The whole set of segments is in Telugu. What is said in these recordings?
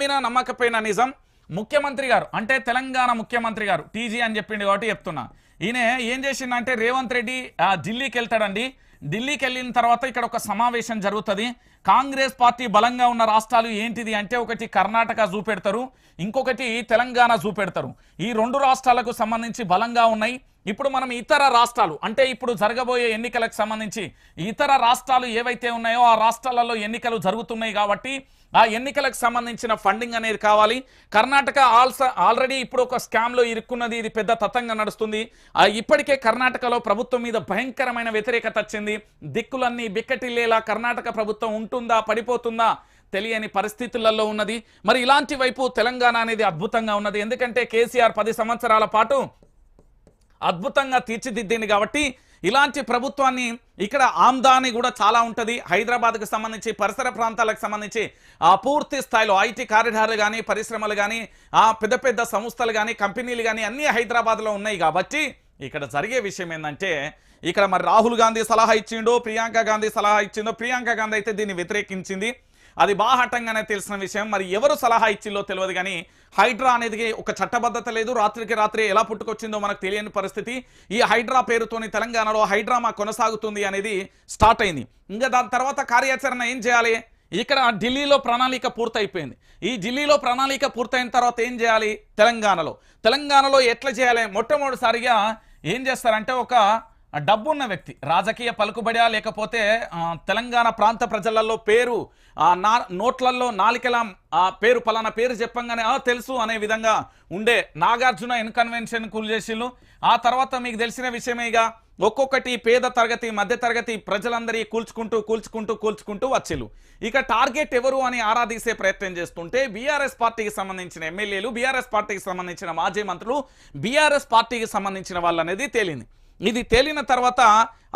నమ్మినా నమ్మకపోయినా నిజం. ముఖ్యమంత్రి గారు అంటే తెలంగాణ ముఖ్యమంత్రి గారు టీజీ అని చెప్పిండు కాబట్టి చెప్తున్నా. ఈయన ఏం చేసిందంటే రేవంత్ రెడ్డి ఢిల్లీకి వెళ్తాడండి. ఢిల్లీకి వెళ్ళిన తర్వాత ఇక్కడ ఒక సమావేశం జరుగుతుంది. కాంగ్రెస్ పార్టీ బలంగా ఉన్న రాష్ట్రాలు ఏంటిది అంటే ఒకటి కర్ణాటక చూపెడతారు ఇంకొకటి తెలంగాణ చూపెడతారు ఈ రెండు రాష్ట్రాలకు సంబంధించి బలంగా ఉన్నాయి. ఇప్పుడు మనం ఇతర రాష్ట్రాలు అంటే ఇప్పుడు జరగబోయే ఎన్నికలకు సంబంధించి ఇతర రాష్ట్రాలు ఏవైతే ఉన్నాయో ఆ రాష్ట్రాలలో ఎన్నికలు జరుగుతున్నాయి కాబట్టి ఆ ఎన్నికలకు సంబంధించిన ఫండింగ్ అనేది కావాలి. కర్ణాటక ఆల్స ఆల్రెడీ ఇప్పుడు ఒక స్కామ్లో ఇరుక్కున్నది ఇది పెద్ద తతంగా నడుస్తుంది. ఆ ఇప్పటికే కర్ణాటకలో ప్రభుత్వం మీద భయంకరమైన వ్యతిరేకత వచ్చింది. దిక్కులన్నీ బిక్కటిల్లేలా కర్ణాటక ప్రభుత్వం ఉంటుందా పడిపోతుందా తెలియని పరిస్థితులలో ఉన్నది. మరి ఇలాంటి వైపు తెలంగాణ అనేది అద్భుతంగా ఉన్నది. ఎందుకంటే కేసీఆర్ పది సంవత్సరాల పాటు అద్భుతంగా తీర్చిదిద్దింది కాబట్టి ఇలాంటి ప్రభుత్వాన్ని ఇక్కడ ఆమ్దాని కూడా చాలా ఉంటుంది. హైదరాబాద్కు సంబంధించి పరిసర ప్రాంతాలకు సంబంధించి ఆ పూర్తి స్థాయిలో ఐటీ కారిడార్లు కానీ పరిశ్రమలు కానీ ఆ పెద్ద పెద్ద సంస్థలు కానీ కంపెనీలు కానీ అన్నీ హైదరాబాద్లో ఉన్నాయి కాబట్టి ఇక్కడ జరిగే విషయం ఏంటంటే ఇక్కడ మరి రాహుల్ గాంధీ సలహా ఇచ్చిండో ప్రియాంక గాంధీ సలహా ఇచ్చిందో ప్రియాంక గాంధీ అయితే దీన్ని వ్యతిరేకించింది. అది బాహటంగానే తెలిసిన విషయం. మరి ఎవరు సలహా ఇచ్చిందో తెలియదు కానీ హైడ్రా అనేది ఒక చట్టబద్ధత లేదు. రాత్రికి రాత్రి ఎలా పుట్టుకొచ్చిందో మనకు తెలియని పరిస్థితి. ఈ హైడ్రా పేరుతోని తెలంగాణలో హైడ్రామా కొనసాగుతుంది అనేది స్టార్ట్ అయింది. ఇంకా దాని తర్వాత కార్యాచరణ ఏం చేయాలి? ఇక్కడ ఢిల్లీలో ప్రణాళిక పూర్తయిపోయింది. ఈ ఢిల్లీలో ప్రణాళిక పూర్తయిన తర్వాత ఏం చేయాలి? తెలంగాణలో. తెలంగాణలో ఎట్లా చేయాలి? మొట్టమొదటిసారిగా ఏం చేస్తారంటే ఒక డబ్బున్న వ్యక్తి రాజకీయ పలుకుబడా లేకపోతే తెలంగాణ ప్రాంత ప్రజలలో పేరు ఆ నా నోట్లలో నాలికల ఆ పేరు పలానా పేరు చెప్పంగానే ఆ తెలుసు అనే విధంగా ఉండే నాగార్జున ఇన్కన్వెన్షన్ కూల్ చేసిళ్ళు ఆ తర్వాత మీకు తెలిసిన విషయమేగా ఒక్కొక్కటి పేద తరగతి మధ్య తరగతి ప్రజలందరి కూల్చుకుంటూ కూల్చుకుంటూ కూల్చుకుంటూ వచ్చిల్లు. ఇక టార్గెట్ ఎవరు అని ఆరాధీసే ప్రయత్నం చేస్తుంటే బీఆర్ఎస్ పార్టీకి సంబంధించిన ఎమ్మెల్యేలు బీఆర్ఎస్ పార్టీకి సంబంధించిన మాజీ మంత్రులు బీఆర్ఎస్ పార్టీకి సంబంధించిన వాళ్ళు అనేది తేలింది. ఇది తేలిన తర్వాత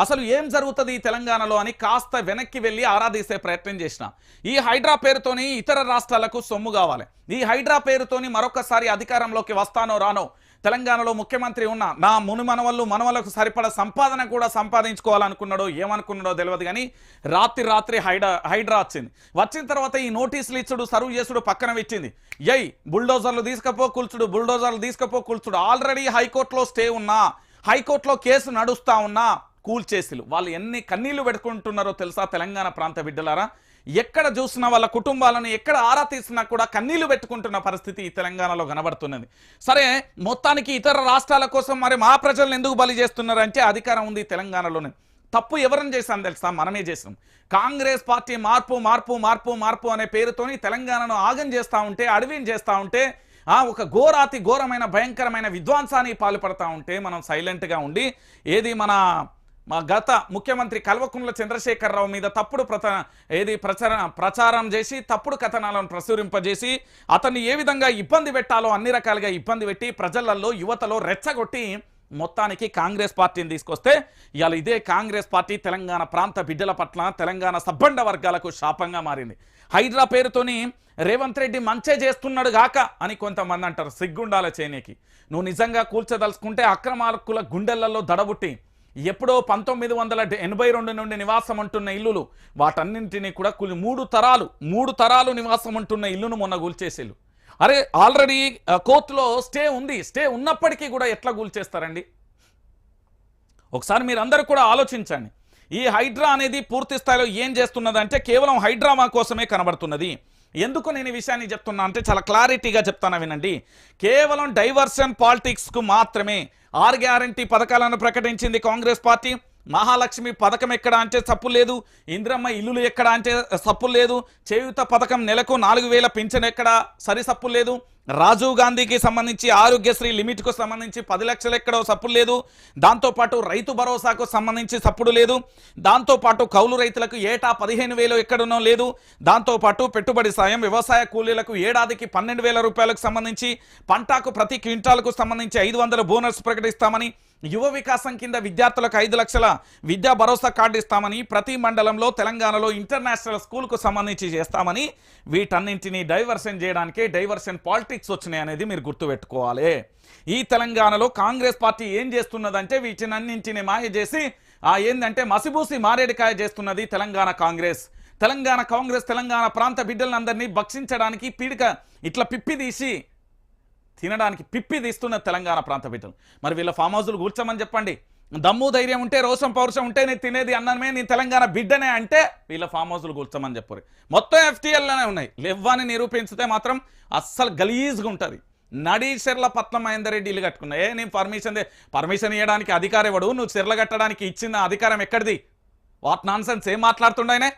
అసలు ఏం జరుగుతుంది ఈ తెలంగాణలో అని కాస్త వెనక్కి వెళ్ళి ఆరాధీసే ప్రయత్నం చేసిన. ఈ హైడ్రా పేరుతోని ఇతర రాష్ట్రాలకు సొమ్ము కావాలి. ఈ హైడ్రా పేరుతోని మరొకసారి అధికారంలోకి వస్తానో రానో తెలంగాణలో ముఖ్యమంత్రి ఉన్న నా ముని మనవళ్ళు మనవలకు సరిపడ సంపాదన కూడా సంపాదించుకోవాలనుకున్నాడో ఏమనుకున్నాడో తెలియదు కానీ రాత్రి రాత్రి హైడ్రా హైడ్రా వచ్చింది. వచ్చిన తర్వాత ఈ నోటీసులు ఇచ్చుడు సర్వ్ చేసుడు పక్కన వచ్చింది ఎయ్ బుల్డోజర్లు తీసుకపో కూల్చుడు బుల్డోజర్లు తీసుకపో కూల్చుడు. ఆల్రెడీ హైకోర్టులో స్టే ఉన్నా. హైకోర్టులో కేసు నడుస్తా ఉన్నా కూల్చేసిలు వాళ్ళు ఎన్ని కన్నీళ్ళు పెట్టుకుంటున్నారో తెలుసా తెలంగాణ ప్రాంత బిడ్డలారా? ఎక్కడ చూసినా వాళ్ళ కుటుంబాలను ఎక్కడ ఆరా తీసినా కూడా కన్నీళ్ళు పెట్టుకుంటున్న పరిస్థితి ఈ తెలంగాణలో కనబడుతున్నది. సరే మొత్తానికి ఇతర రాష్ట్రాల కోసం మరి మా ప్రజలను ఎందుకు బలి చేస్తున్నారంటే అధికారం ఉంది తెలంగాణలోనే. తప్పు ఎవరిని చేశాం తెలుసా? మనమే చేసాం కాంగ్రెస్ పార్టీ మార్పు మార్పు మార్పు మార్పు అనే పేరుతోని తెలంగాణను ఆగం చేస్తా ఉంటే అడవిని చేస్తా ఉంటే ఒక ఘోరాతి ఘోరమైన భయంకరమైన విధ్వంసానికి పాల్పడతా ఉంటే మనం సైలెంట్గా ఉండి ఏది మన మా గత ముఖ్యమంత్రి కల్వకుంట్ల చంద్రశేఖరరావు మీద తప్పుడు ప్రత ఏది ప్రచార ప్రచారం చేసి తప్పుడు కథనాలను ప్రచురింపజేసి అతన్ని ఏ విధంగా ఇబ్బంది పెట్టాలో అన్ని రకాలుగా ఇబ్బంది పెట్టి ప్రజలలో యువతలో రెచ్చగొట్టి మొత్తానికి కాంగ్రెస్ పార్టీని తీసుకొస్తే ఇవాళ ఇదే కాంగ్రెస్ పార్టీ తెలంగాణ ప్రాంత బిడ్డల పట్ల తెలంగాణ సబ్బండ వర్గాలకు శాపంగా మారింది. హైడ్రా పేరుతోని రేవంత్ రెడ్డి మంచే చేస్తున్నాడు గాక అని కొంతమంది అంటారు సిగ్గుండాల చేనేకి. నువ్వు నిజంగా కూల్చదలుచుకుంటే అక్రమార్కుల గుండెలలో దడబుట్టి ఎప్పుడో పంతొమ్మిది వందల ఎనభై రెండు నుండి నివాసం ఉంటున్న ఇల్లులు వాటన్నింటినీ కూడా మూడు తరాలు మూడు తరాలు నివాసం ఉంటున్న ఇల్లును మొన్న కూల్చేసేళ్ళు అరే ఆల్రెడీ కోర్టులో స్టే ఉంది. స్టే ఉన్నప్పటికీ కూడా ఎట్లా కూల్చేస్తారండి ఒకసారి మీరు అందరూ కూడా ఆలోచించండి. ఈ హైడ్రా అనేది పూర్తి స్థాయిలో ఏం చేస్తున్నదంటే కేవలం హైడ్రామా కోసమే కనబడుతున్నది. ఎందుకు నేను ఈ విషయాన్ని చెప్తున్నా అంటే చాలా క్లారిటీగా చెప్తాను వినండి. కేవలం డైవర్షన్ పాలిటిక్స్కు మాత్రమే. ఆర్ గ్యారంటీ పథకాలను ప్రకటించింది కాంగ్రెస్ పార్టీ. మహాలక్ష్మి పథకం ఎక్కడ అంటే సప్పు లేదు. ఇంద్రమ్మ ఇల్లులు ఎక్కడ అంటే సప్పు లేదు. చేయుత పథకం నెలకు నాలుగు వేల పింఛన్ ఎక్కడ సరి సప్పు లేదు. రాజీవ్ గాంధీకి సంబంధించి ఆరోగ్యశ్రీ లిమిట్కు సంబంధించి పది లక్షలు ఎక్కడో సప్పుడు లేదు. దాంతోపాటు రైతు భరోసాకు సంబంధించి సప్పుడు లేదు. దాంతోపాటు కౌలు రైతులకు ఏటా పదిహేను వేలు ఎక్కడనో లేదు. దాంతోపాటు పెట్టుబడి సాయం వ్యవసాయ కూలీలకు ఏడాదికి పన్నెండు వేల రూపాయలకు సంబంధించి పంటకు ప్రతి క్వింటాలకు సంబంధించి ఐదు వందల బోనస్ ప్రకటిస్తామని యువ వికాసం కింద విద్యార్థులకు ఐదు లక్షల విద్యా భరోసా కార్డు ఇస్తామని ప్రతి మండలంలో తెలంగాణలో ఇంటర్నేషనల్ స్కూల్కు సంబంధించి చేస్తామని వీటన్నింటినీ డైవర్షన్ చేయడానికే డైవర్షన్ పాలిటిక్స్ వచ్చినాయి అనేది మీరు గుర్తుపెట్టుకోవాలి. ఈ తెలంగాణలో కాంగ్రెస్ పార్టీ ఏం చేస్తున్నదంటే వీటినన్నింటిని మాయ చేసి ఆ ఏందంటే మసిబూసి మారేడికాయ చేస్తున్నది తెలంగాణ కాంగ్రెస్. తెలంగాణ కాంగ్రెస్ తెలంగాణ ప్రాంత బిడ్డలందరినీ భక్షించడానికి పీడిక ఇట్లా పిప్పి తీసి తినడానికి పిప్పి తీస్తున్న తెలంగాణ ప్రాంత బిడ్డలు. మరి వీళ్ళ ఫామ్ హౌస్లు కూర్చోమని చెప్పండి. దమ్ము ధైర్యం ఉంటే రోషం పౌరుషం ఉంటే నేను తినేది అన్నమే నేను తెలంగాణ బిడ్డనే అంటే వీళ్ళ ఫామ్ హౌస్లు కూర్చోమని చెప్పారు. మొత్తం ఎఫ్టీఎల్లోనే ఉన్నాయి. లెవ్వాని నిరూపించితే మాత్రం అస్సలు గలీజ్గా ఉంటుంది. నడీశర్ల పట్ల మహేందర్ రెడ్డి ఇల్లు కట్టుకున్నా. ఏ నేను పర్మిషన్ పర్మిషన్ ఇవ్వడానికి అధికారం ఇవ్వడు నువ్వు చెర్ల కట్టడానికి ఇచ్చిన అధికారం ఎక్కడిది? వాట్ నాన్ సెన్స్ ఏం మాట్లాడుతుండేనే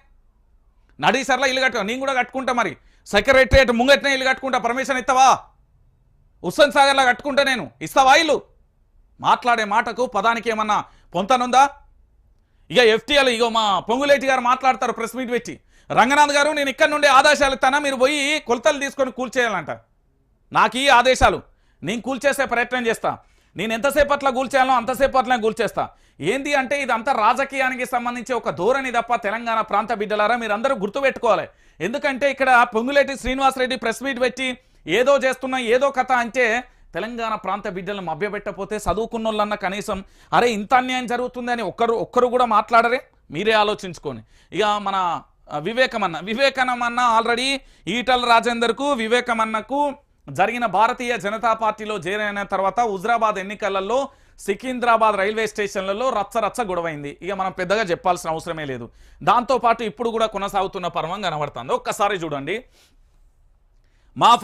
నడీసర్ల ఇల్లు కట్టుకో. నేను కూడా కట్టుకుంటా మరి. సెక్రటరియట్ ముంగట్నే ఇల్లు కట్టుకుంటా. పర్మిషన్ ఇస్తావా హుస్సేన్ సాగర్లా కట్టుకుంటా నేను. ఇస్తావా ఇల్లు? మాట్లాడే మాటకు పదానికి ఏమన్నా పొంతనుందా? ఇక ఎఫ్టీఎల్ ఇగో మా పొంగులేటి గారు మాట్లాడతారు ప్రెస్ మీట్ పెట్టి. రంగనాథ్ గారు నేను ఇక్కడ నుండి ఆదేశాలు ఇస్తానా? మీరు పోయి కొలతలు తీసుకొని కూల్చేయాలంట. నాకు ఈ ఆదేశాలు. నేను కూల్చేసే ప్రయత్నం చేస్తా. నేను ఎంతసేపు అట్లా కూల్చేయాలో అంతసేపు అట్లా కూల్చేస్తా. ఏంది అంటే ఇదంతా రాజకీయానికి సంబంధించి ఒక ధోరణి తప్ప తెలంగాణ ప్రాంత బిడ్డలారా? మీరందరూ గుర్తుపెట్టుకోవాలి. ఎందుకంటే ఇక్కడ పొంగులేటి శ్రీనివాసరెడ్డి ప్రెస్ మీట్ పెట్టి ఏదో చేస్తున్నా ఏదో కథ అంటే తెలంగాణ ప్రాంత బిడ్డలను మభ్యపెట్టకపోతే చదువుకున్న వాళ్ళన్న కనీసం అరే ఇంత అన్యాయం జరుగుతుందని ఒక్కరు ఒక్కరు కూడా మాట్లాడరే? మీరే ఆలోచించుకొని ఇక మన వివేకమన్న వివేకమన్న ఆల్రెడీ ఈటల రాజేందర్కు వివేకమన్నకు జరిగిన భారతీయ జనతా పార్టీలో చేరైన తర్వాత హుజరాబాద్ ఎన్నికలలో సికింద్రాబాద్ రైల్వే స్టేషన్లలో రచ్చ రచ్చ గొడవైంది. ఇక మనం పెద్దగా చెప్పాల్సిన అవసరమే లేదు. దాంతోపాటు ఇప్పుడు కూడా కొనసాగుతున్న పర్వం కనబడుతుంది. ఒక్కసారి చూడండి. మా